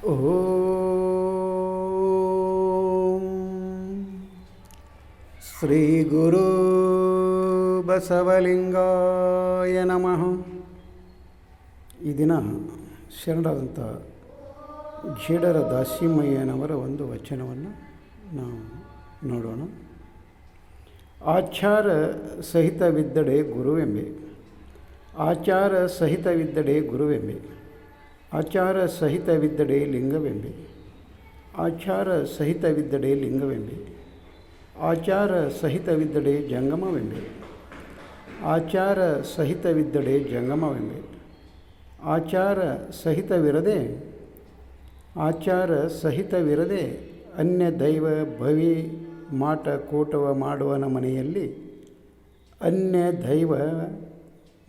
ಶ್ರೀ ಗುರು ಬಸವಲಿಂಗಾಯ ನಮಃ ಈ ದಿನ ಶರಣರಾದಂಥ ಜೇಡರ ದಾಸಿಮಯ್ಯನವರ ಒಂದು ವಚನವನ್ನು ನಾವು ನೋಡೋಣ. ಆಚಾರ ಸಹಿತವಿದ್ದಡೆ ಗುರುವೆಂಬೆ. ಆಚಾರ ಸಹಿತವಿದ್ದಡೆ ಗುರುವೆಂಬೆ. ಆಚಾರ ಸಹಿತವಿದ್ದಡೆ ಲಿಂಗವೆಂಬೆ. ಆಚಾರ ಸಹಿತವಿದ್ದಡೆ ಲಿಂಗವೆಂಬೆ. ಆಚಾರ ಸಹಿತವಿದ್ದಡೆ ಜಂಗಮವೆಂಬೆ. ಆಚಾರ ಸಹಿತವಿದ್ದಡೆ ಜಂಗಮವೆಂಬೆ. ಆಚಾರ ಸಹಿತವಿರದೆ ಆಚಾರ ಸಹಿತವಿರದೆ ಅನ್ಯ ದೈವ ಭವಿ ಮಾಟ ಕೂಟವ ಮಾಡುವನ ಮನೆಯಲ್ಲಿ, ಅನ್ಯ ದೈವ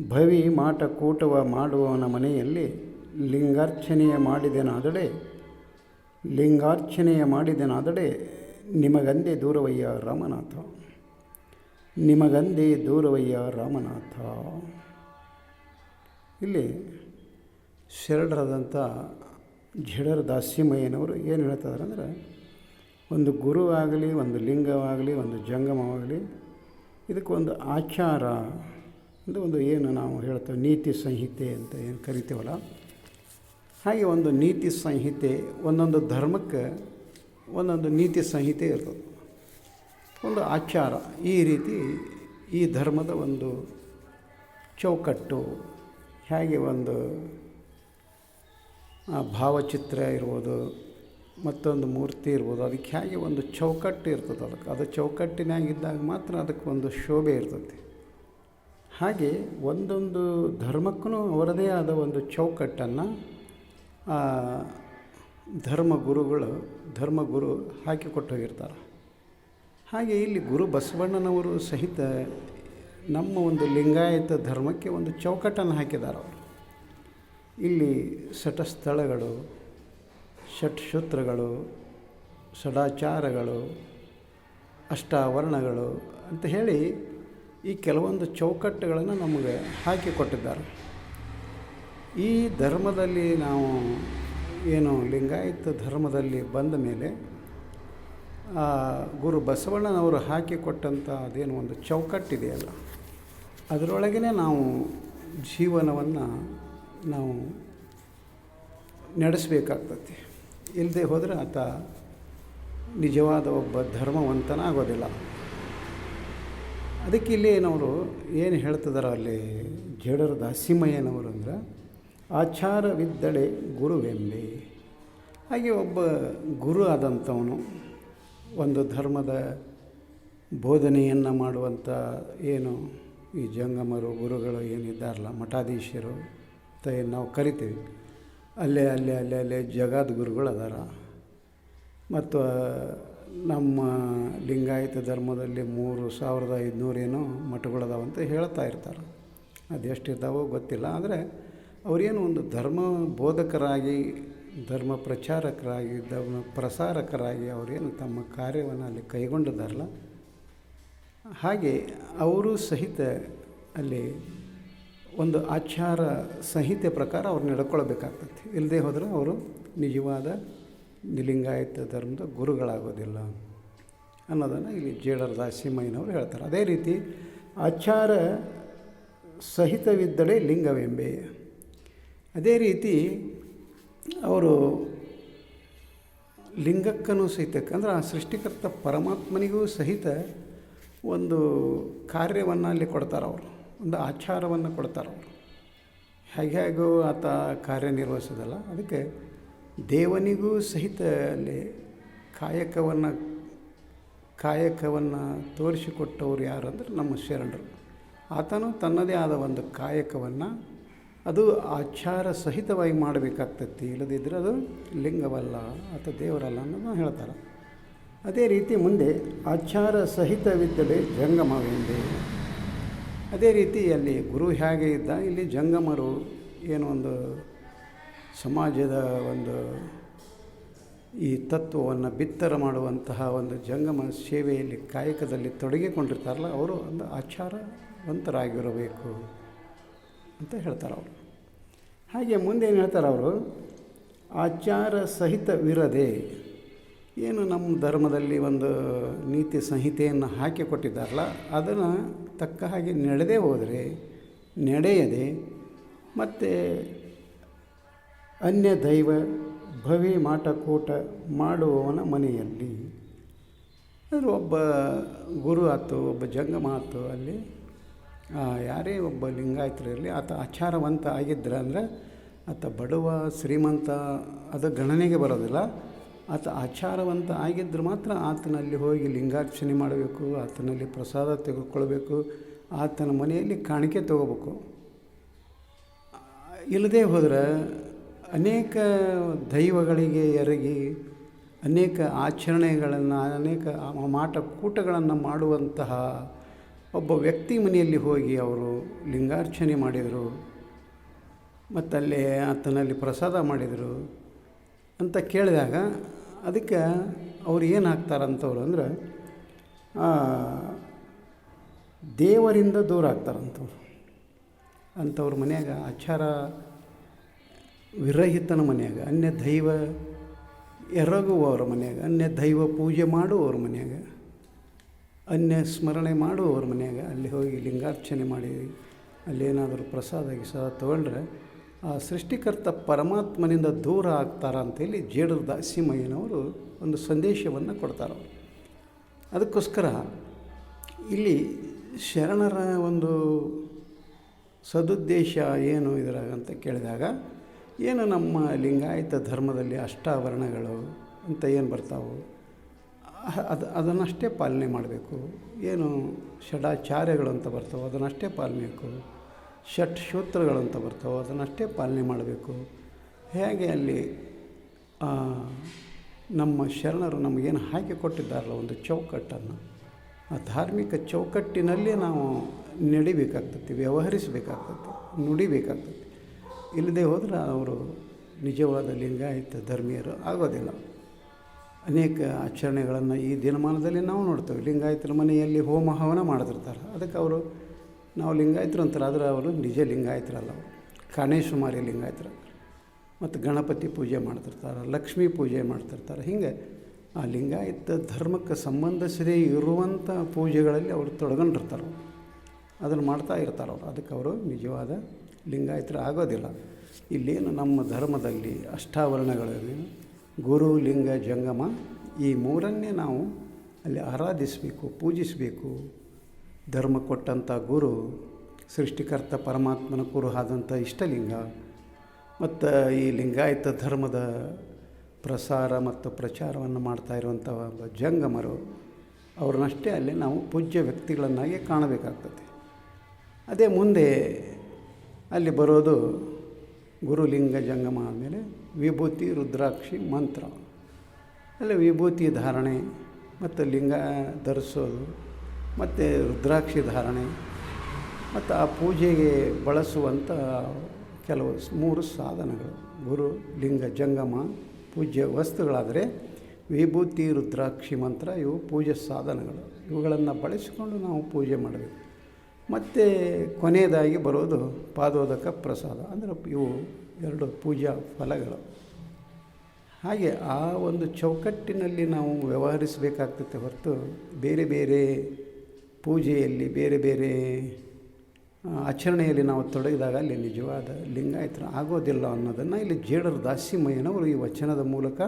ಭವಿ ಮಾಟ ಕೂಟವ ಮಾಡುವವನ ಮನೆಯಲ್ಲಿ ಲಿಂಗಾರ್ಚನೆಯ ಮಾಡಿದೆನಾದಡೆ ಲಿಂಗಾರ್ಚನೆಯ ಮಾಡಿದೆನಾದಡೆ ನಿಮಗಂದೇ ದೂರವಯ್ಯ ರಾಮನಾಥ. ನಿಮಗಂದೇ ದೂರವಯ್ಯ ರಾಮನಾಥ. ಇಲ್ಲಿ ಶರಣರಾದಂಥ ಜಡರ ದಾಸ್ಯಮಯ್ಯನವರು ಏನು ಹೇಳ್ತಾರೆ ಅಂದರೆ, ಒಂದು ಗುರು ಆಗಲಿ ಒಂದು ಲಿಂಗವಾಗಲಿ, ಒಂದು ಜಂಗಮವಾಗಲಿ ಇದಕ್ಕೊಂದು ಆಚಾರ, ಅಂದರೆ ಒಂದು ಏನು ನಾವು ಹೇಳ್ತೇವೆ, ನೀತಿ ಸಂಹಿತೆ ಅಂತ ಏನು ಕರಿತೀವಲ್ಲ ಹಾಗೆ ಒಂದು ನೀತಿ ಸಂಹಿತೆ, ಒಂದೊಂದು ಧರ್ಮಕ್ಕೆ ಒಂದೊಂದು ನೀತಿ ಸಂಹಿತೆ ಇರ್ತದೆ. ಒಂದು ಆಚಾರ, ಈ ರೀತಿ ಈ ಧರ್ಮದ ಒಂದು ಚೌಕಟ್ಟು, ಹೇಗೆ ಒಂದು ಭಾವಚಿತ್ರ ಇರ್ಬೋದು, ಮತ್ತೊಂದು ಮೂರ್ತಿ ಇರ್ಬೋದು, ಅದಕ್ಕೆ ಹೇಗೆ ಒಂದು ಚೌಕಟ್ಟು ಇರ್ತದೆ ಅದಕ್ಕೆ. ಅದು ಚೌಕಟ್ಟಿನಾಗಿದ್ದಾಗ ಮಾತ್ರ ಅದಕ್ಕೆ ಒಂದು ಶೋಭೆ ಇರ್ತದೆ. ಹಾಗೆ ಒಂದೊಂದು ಧರ್ಮಕ್ಕೂ ಅವರದೇ ಆದ ಒಂದು ಚೌಕಟ್ಟನ್ನು ಧರ್ಮಗುರುಗಳು ಧರ್ಮಗುರು ಹಾಕಿಕೊಟ್ಟು ಹೋಗಿರ್ತಾರೆ ಹಾಗೆ ಇಲ್ಲಿ ಗುರು ಬಸವಣ್ಣನವರು ಸಹಿತ ನಮ್ಮ ಒಂದು ಲಿಂಗಾಯತ ಧರ್ಮಕ್ಕೆ ಒಂದು ಚೌಕಟ್ಟನ್ನು ಹಾಕಿದ್ದಾರೆ ಅವರು. ಇಲ್ಲಿ ಸ್ಥಳಗಳು ಷಟ್ಸೂತ್ರಗಳು ಸಡಾಚಾರಗಳು ಅಷ್ಟಾವರಣಗಳು ಅಂತ ಹೇಳಿ ಈ ಕೆಲವೊಂದು ಚೌಕಟ್ಟುಗಳನ್ನು ನಮಗೆ ಹಾಕಿಕೊಟ್ಟಿದ್ದಾರೆ ಈ ಧರ್ಮದಲ್ಲಿ ನಾವು ಏನು ಲಿಂಗಾಯತ ಧರ್ಮದಲ್ಲಿ ಬಂದ ಮೇಲೆ ಗುರು ಬಸವಣ್ಣನವರು ಹಾಕಿಕೊಟ್ಟಂಥ ಅದೇನು ಒಂದು ಚೌಕಟ್ಟಿದೆಯಲ್ಲ ಅದರೊಳಗೇ ನಾವು ಜೀವನವನ್ನು ನಾವು ನಡೆಸಬೇಕಾಗ್ತತಿ ಇಲ್ಲದೆ ಹೋದರೆ ಆತ ನಿಜವಾದ ಒಬ್ಬ ಧರ್ಮವಂತನಾಗೋದಿಲ್ಲ. ಅದಕ್ಕೆ ಇಲ್ಲಿ ಏನವರು ಏನು ಹೇಳ್ತಿದಾರ ಅಲ್ಲಿ ಜೇಡರ ದಾಸಿಮಯ್ಯನವರು ಅಂದ್ರೆ ಆಚಾರವಿದ್ದಡೆ ಗುರುವೆಂಬೆ. ಹಾಗೆ ಒಬ್ಬ ಗುರು ಆದಂಥವನು ಒಂದು ಧರ್ಮದ ಬೋಧನೆಯನ್ನು ಮಾಡುವಂಥ ಏನು ಈ ಜಂಗಮರು, ಗುರುಗಳು ಏನಿದ್ದಾರಲ್ಲ, ಮಠಾಧೀಶರು ಅಂತ ಏನು ನಾವು ಕರಿತೀವಿ. ಅಲ್ಲೇ ಅಲ್ಲೇ ಅಲ್ಲೇ ಅಲ್ಲೇ ಜಗದ್ಗುರುಗಳು ಅದಾರ. ಮತ್ತು ನಮ್ಮ ಲಿಂಗಾಯತ ಧರ್ಮದಲ್ಲಿ ಮೂರು ಸಾವಿರದ ಐದುನೂರೇನೋ ಮಠಗಳದಾವಂತ ಹೇಳ್ತಾ ಇರ್ತಾರೆ. ಅದು ಎಷ್ಟಿರ್ತಾವೋ ಗೊತ್ತಿಲ್ಲ, ಆದರೆ ಅವರೇನು ಒಂದು ಧರ್ಮ ಬೋಧಕರಾಗಿ, ಧರ್ಮ ಪ್ರಚಾರಕರಾಗಿ, ಧರ್ಮ ಪ್ರಸಾರಕರಾಗಿ ಅವರೇನು ತಮ್ಮ ಕಾರ್ಯವನ್ನು ಅಲ್ಲಿ ಕೈಗೊಂಡಿದ್ದಾರಲ್ಲ? ಹಾಗೆ ಅವರು ಸಹಿತ ಅಲ್ಲಿ ಒಂದು ಆಚಾರ ಸಂಹಿತೆ ಪ್ರಕಾರ ಅವ್ರು ನಡ್ಕೊಳ್ಬೇಕಾಗ್ತದೆ. ಇಲ್ಲದೆ ಹೋದರೆ ಅವರು ನಿಜವಾದ ನಿಲಿಂಗಾಯತ ಧರ್ಮದ ಗುರುಗಳಾಗೋದಿಲ್ಲ ಅನ್ನೋದನ್ನು ಇಲ್ಲಿ ಜೇಡರ ದಾಸಿಮಯ್ಯನವರು ಹೇಳ್ತಾರೆ. ಅದೇ ರೀತಿ ಆಚಾರ ಸಹಿತವಿದ್ದಡೆ ಲಿಂಗವೆಂಬೆ. ಅದೇ ರೀತಿ ಅವರು ಲಿಂಗಕ್ಕನೂ ಸಹಿತ, ಅಂದ್ರೆ ಆ ಸೃಷ್ಟಿಕರ್ತ ಪರಮಾತ್ಮನಿಗೂ ಸಹಿತ ಒಂದು ಕಾರ್ಯವನ್ನು ಅಲ್ಲಿ ಕೊಡ್ತಾರೆ ಅವರು, ಒಂದು ಆಚಾರವನ್ನು ಕೊಡ್ತಾರೆ ಅವರು. ಹೇಗೆ ಹೇಗೋ ಆತ ಕಾರ್ಯನಿರ್ವಹಿಸೋದಲ್ಲ, ಅದಕ್ಕೆ ದೇವನಿಗೂ ಸಹಿತ ಅಲ್ಲಿ ಕಾಯಕವನ್ನು ಕಾಯಕವನ್ನು ತೋರಿಸಿಕೊಟ್ಟವ್ರು ಯಾರು ಅಂದರೆ ನಮ್ಮ ಶರಣರು. ಆತನು ತನ್ನದೇ ಆದ ಒಂದು ಕಾಯಕವನ್ನು ಅದು ಆಚಾರ ಸಹಿತವಾಗಿ ಮಾಡಬೇಕಾಗ್ತತಿ ಇಲ್ಲದಿದ್ದರೆ ಅದು ಲಿಂಗವಲ್ಲ ಅಥವಾ ದೇವರಲ್ಲ ಅನ್ನೋದನ್ನು ಹೇಳ್ತಾರೆ. ಅದೇ ರೀತಿ ಮುಂದೆ ಆಚಾರ ಸಹಿತವಿದ್ದರೆ ಜಂಗಮವೆಂದೆ. ಅದೇ ರೀತಿ ಅಲ್ಲಿ ಗುರು ಹೇಗೆ ಇದ್ದ, ಇಲ್ಲಿ ಜಂಗಮರು ಏನು ಒಂದು ಸಮಾಜದ ಒಂದು ಈ ತತ್ವವನ್ನು ಬಿತ್ತರ ಮಾಡುವಂತಹ ಒಂದು ಜಂಗಮ ಸೇವೆಯಲ್ಲಿ ಕಾಯಕದಲ್ಲಿ ತೊಡಗಿಕೊಂಡಿರ್ತಾರಲ್ಲ, ಅವರು ಒಂದು ಆಚಾರವಂತರಾಗಿರಬೇಕು. ಅಂತ ಹೇಳ್ತಾರೆ ಅವರು. ಹಾಗೆ ಮುಂದೆ ಏನು ಹೇಳ್ತಾರೆ ಅವರು? ಆಚಾರ ಸಹಿತವಿರದೆ ಏನು ನಮ್ಮ ಧರ್ಮದಲ್ಲಿ ಒಂದು ನೀತಿ ಸಂಹಿತೆಯನ್ನು ಹಾಕಿಕೊಟ್ಟಿದ್ದಾರಲ್ಲ ಅದನ್ನು ತಕ್ಕ ಹಾಗೆ ನಡೆದೇ ಹೋದರೆ, ನಡೆಯದೆ ಮತ್ತು ಅನ್ಯ ದೈವ ಭವಿ ಮಾಟಕೂಟ ಮಾಡುವವನ ಮನೆಯಲ್ಲಿ. ಒಬ್ಬ ಗುರು ಆಯ್ತು ಒಬ್ಬ ಜಂಗಮ ಆಯ್ತು ಅಲ್ಲಿ ಯಾರೇ ಒಬ್ಬ ಲಿಂಗಾಯತರಿರಲಿ ಆತ ಆಚಾರವಂತ ಆಗಿದ್ದರೆ ಅಂದರೆ ಆತ ಬಡವ, ಶ್ರೀಮಂತ, ಅದು ಗಣನೆಗೆ ಬರೋದಿಲ್ಲ. ಆತ ಆಚಾರವಂತ ಆಗಿದ್ದರೆ ಮಾತ್ರ ಆತನಲ್ಲಿ ಹೋಗಿ ಲಿಂಗಾರ್ಚನೆ ಮಾಡಬೇಕು, ಆತನಲ್ಲಿ ಪ್ರಸಾದ ತೆಗೆದುಕೊಳ್ಬೇಕು, ಆತನ ಮನೆಯಲ್ಲಿ ಕಾಣಿಕೆ ತಗೋಬೇಕು. ಇಲ್ಲದೆ ಹೋದರೆ ಅನೇಕ ದೈವಗಳಿಗೆ ಎರಗಿ, ಅನೇಕ ಆಚರಣೆಗಳನ್ನು, ಅನೇಕ ಮಾಟ ಕೂಟಗಳನ್ನು ಮಾಡುವಂತಹ ಒಬ್ಬ ವ್ಯಕ್ತಿ ಮನೆಯಲ್ಲಿ ಹೋಗಿ ಅವರು ಲಿಂಗಾರ್ಚನೆ ಮಾಡಿದರು. ಮತ್ತಲ್ಲಿ ಆತನಲ್ಲಿ ಪ್ರಸಾದ ಮಾಡಿದರು ಅಂತ ಕೇಳಿದಾಗ ಅದಕ್ಕೆ ಅವ್ರು ಏನು ಹಾಕ್ತಾರಂತವ್ರು ಅಂದ್ರೆ ದೇವರಿಂದ ದೂರ ಆಗ್ತಾರಂಥವ್ರು ಅಂಥವ್ರ ಮನೆಯಾಗ ಆಚಾರ ವಿರಹಿತನ ಮನೆಯಾಗ ಅನ್ಯ ದೈವ ಎರಗುವವ್ರ ಮನೆಯಾಗ ಅನ್ಯ ದೈವ ಪೂಜೆ ಮಾಡುವವ್ರ ಮನ್ಯಾಗ ಅನ್ಯ ಸ್ಮರಣೆ ಮಾಡುವವ್ರ ಮನೆಯಾಗ ಅಲ್ಲಿ ಹೋಗಿ ಲಿಂಗಾರ್ಚನೆ ಮಾಡಿ ಅಲ್ಲೇನಾದರೂ ಪ್ರಸಾದ ಗಿಸಾದ ತಗೊಂಡ್ರೆ ಆ ಸೃಷ್ಟಿಕರ್ತ ಪರಮಾತ್ಮನಿಂದ ದೂರ ಆಗ್ತಾರ ಅಂತೇಳಿ ಜೇಡರ ದಾಸಿಮಯ್ಯನವರು ಒಂದು ಸಂದೇಶವನ್ನು ಕೊಡ್ತಾರೆ. ಅದಕ್ಕೋಸ್ಕರ ಇಲ್ಲಿ ಶರಣರ ಒಂದು ಸದುದ್ದೇಶ ಏನು ಇದ್ರಾಗ ಅಂತ ಕೇಳಿದಾಗ, ಏನು ನಮ್ಮ ಲಿಂಗಾಯತ ಧರ್ಮದಲ್ಲಿ ಅಷ್ಟಾವರಣಗಳು ಅಂತ ಏನು ಬರ್ತಾವೆ? ಅದು, ಅದನ್ನಷ್ಟೇ ಪಾಲನೆ ಮಾಡಬೇಕು. ಏನು ಷಡಾಚಾರ್ಯಗಳಂತ ಬರ್ತಾವೆ, ಅದನ್ನಷ್ಟೇ ಪಾಲನೆಬೇಕು ಷಟ್ ಸೂತ್ರಗಳಂತ ಬರ್ತಾವೆ, ಅದನ್ನಷ್ಟೇ ಪಾಲನೆ ಮಾಡಬೇಕು. ಹೇಗೆ ಅಲ್ಲಿ ನಮ್ಮ ಶರಣರು ನಮಗೇನು ಹಾಕಿ ಕೊಟ್ಟಿದ್ದಾರಲ್ಲ ಒಂದು ಚೌಕಟ್ಟನ್ನು, ಆ ಧಾರ್ಮಿಕ ಚೌಕಟ್ಟಿನಲ್ಲಿ ನಾವು ನಡಿಬೇಕಾಗ್ತೈತಿ ವ್ಯವಹರಿಸಬೇಕಾಗ್ತದೆ, ನುಡಿಬೇಕಾಗ್ತದೆ. ಇಲ್ಲದೆ ಹೋದ್ರೆ ಅವರು ನಿಜವಾದ ಲಿಂಗಾಯತ ಧರ್ಮೀಯರು ಆಗೋದಿಲ್ಲ. ಅನೇಕ ಆಚರಣೆಗಳನ್ನು ಈ ದಿನಮಾನದಲ್ಲಿ ನಾವು ನೋಡ್ತೇವೆ. ಲಿಂಗಾಯತರ ಮನೆಯಲ್ಲಿ ಹೋಮ ಹವನ ಮಾಡ್ತಿರ್ತಾರೆ. ಅದಕ್ಕೆ ಅವರು ನಾವು ಲಿಂಗಾಯತರು ಅಂತಾರೆ. ಆದರೆ ಅವರು ನಿಜ ಲಿಂಗಾಯತರಲ್ಲ ಅವರು ಕಾಣೇಶುಮಾರಿ ಲಿಂಗಾಯತರ. ಮತ್ತು ಗಣಪತಿ ಪೂಜೆ ಮಾಡ್ತಿರ್ತಾರೆ, ಲಕ್ಷ್ಮೀ ಪೂಜೆ ಮಾಡ್ತಿರ್ತಾರೆ. ಹಿಂಗೆ ಆ ಲಿಂಗಾಯತ ಧರ್ಮಕ್ಕೆ ಸಂಬಂಧಿಸದೇ ಇರುವಂಥ ಪೂಜೆಗಳಲ್ಲಿ ಅವರು ತೊಡಗೊಂಡಿರ್ತಾರೆ. ಅದನ್ನು ಮಾಡ್ತಾ ಇರ್ತಾರೆ ಅವರು. ಅದಕ್ಕೆ ಅವರು ನಿಜವಾದ ಲಿಂಗಾಯತರು ಆಗೋದಿಲ್ಲ. ಇಲ್ಲೇನು ನಮ್ಮ ಧರ್ಮದಲ್ಲಿ ಅಷ್ಟಾವರಣಗಳಲ್ಲಿ ಗುರು ಲಿಂಗ ಜಂಗಮ ಈ ಮೂರನ್ನೇ ನಾವು ಅಲ್ಲಿ ಆರಾಧಿಸಬೇಕು, ಪೂಜಿಸಬೇಕು. ಧರ್ಮ ಕೊಟ್ಟಂಥ ಗುರು, ಸೃಷ್ಟಿಕರ್ತ ಪರಮಾತ್ಮನ ಕುರು ಆದಂಥ ಇಷ್ಟಲಿಂಗ. ಮತ್ತು ಈ ಲಿಂಗಾಯತ ಧರ್ಮದ ಪ್ರಸಾರ ಮತ್ತು ಪ್ರಚಾರವನ್ನು ಮಾಡ್ತಾ ಇರುವಂಥ ಜಂಗಮರು, ಅವ್ರನ್ನಷ್ಟೇ ಅಲ್ಲಿ ನಾವು ಪೂಜ್ಯ ವ್ಯಕ್ತಿಗಳನ್ನಾಗಿ ಕಾಣಬೇಕಾಗ್ತದೆ. ಅದೇ ಮುಂದೆ ಅಲ್ಲಿ ಬರೋದು ಗುರುಲಿಂಗ ಜಂಗಮ ಆದಮೇಲೆ ವಿಭೂತಿ ರುದ್ರಾಕ್ಷಿ ಮಂತ್ರ. ಅಲ್ಲಿ ವಿಭೂತಿ ಧಾರಣೆ, ಮತ್ತು ಲಿಂಗ ಧರಿಸೋದು, ಮತ್ತು ರುದ್ರಾಕ್ಷಿ ಧಾರಣೆ, ಮತ್ತು ಆ ಪೂಜೆಗೆ ಬಳಸುವಂಥ ಕೆಲವು ಮೂರು ಸಾಧನಗಳು. ಗುರು, ಲಿಂಗ, ಜಂಗಮ, ಪೂಜ್ಯ ವಸ್ತುಗಳಾದರೆ ವಿಭೂತಿ ರುದ್ರಾಕ್ಷಿ ಮಂತ್ರ, ಇವು ಪೂಜೆ ಸಾಧನಗಳು. ಇವುಗಳನ್ನು ಬಳಸಿಕೊಂಡು ನಾವು ಪೂಜೆ ಮಾಡಬೇಕು. ಮತ್ತು ಕೊನೆಯದಾಗಿ ಬರೋದು ಪಾದೋದಕ ಪ್ರಸಾದ. ಅಂದರೆ ಇವು ಎರಡು ಪೂಜಾ ಫಲಗಳು. ಹಾಗೆ ಆ ಒಂದು ಚೌಕಟ್ಟಿನಲ್ಲಿ ನಾವು ವ್ಯವಹರಿಸಬೇಕಾಗ್ತದೆ ಹೊರತು ಬೇರೆ ಬೇರೆ ಪೂಜೆಯಲ್ಲಿ ಬೇರೆ ಬೇರೆ ಆಚರಣೆಯಲ್ಲಿ ನಾವು ತೊಡಗಿದಾಗ ಅಲ್ಲಿ ನಿಜವಾದ ಲಿಂಗಾಯತರ ಆಗೋದಿಲ್ಲ ಅನ್ನೋದನ್ನು ಇಲ್ಲಿ ಜೇಡರ ದಾಸಿಮಯ್ಯನವರು ಈ ವಚನದ ಮೂಲಕ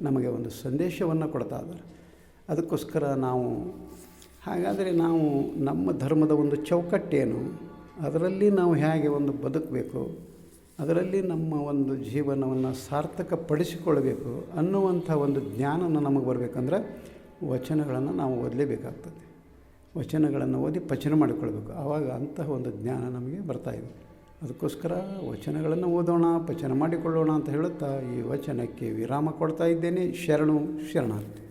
ನಮಗೆ ಒಂದು ಸಂದೇಶವನ್ನು ಕೊಡ್ತಾ ಇದ್ದಾರೆ. ಅದಕ್ಕೋಸ್ಕರ ನಾವು, ಹಾಗಾದರೆ ನಾವು ನಮ್ಮ ಧರ್ಮದ ಒಂದು ಚೌಕಟ್ಟೇನು? ಅದರಲ್ಲಿ ನಾವು ಹೇಗೆ ಒಂದು ಬದುಕಬೇಕು? ಅದರಲ್ಲಿ ನಮ್ಮ ಒಂದು ಜೀವನವನ್ನು ಸಾರ್ಥಕಪಡಿಸಿಕೊಳ್ಬೇಕು ಅನ್ನುವಂಥ ಒಂದು ಜ್ಞಾನನ ನಮಗೆ ಬರಬೇಕಂದ್ರೆ ವಚನಗಳನ್ನು ನಾವು ಓದಲೇಬೇಕಾಗ್ತದೆ. ವಚನಗಳನ್ನು ಓದಿ ಪಚನ ಮಾಡಿಕೊಳ್ಬೇಕು. ಆವಾಗ ಅಂತಹ ಒಂದು ಜ್ಞಾನ ನಮಗೆ ಬರ್ತಾಯಿದೆ ಅದಕ್ಕೋಸ್ಕರ ವಚನಗಳನ್ನು ಓದೋಣ, ಪಚನ ಮಾಡಿಕೊಳ್ಳೋಣ ಅಂತ ಹೇಳುತ್ತಾ ಈ ವಚನಕ್ಕೆ ವಿರಾಮ ಕೊಡ್ತಾ ಇದ್ದೇನೆ. ಶರಣು ಶರಣಾರ್ಥಿ.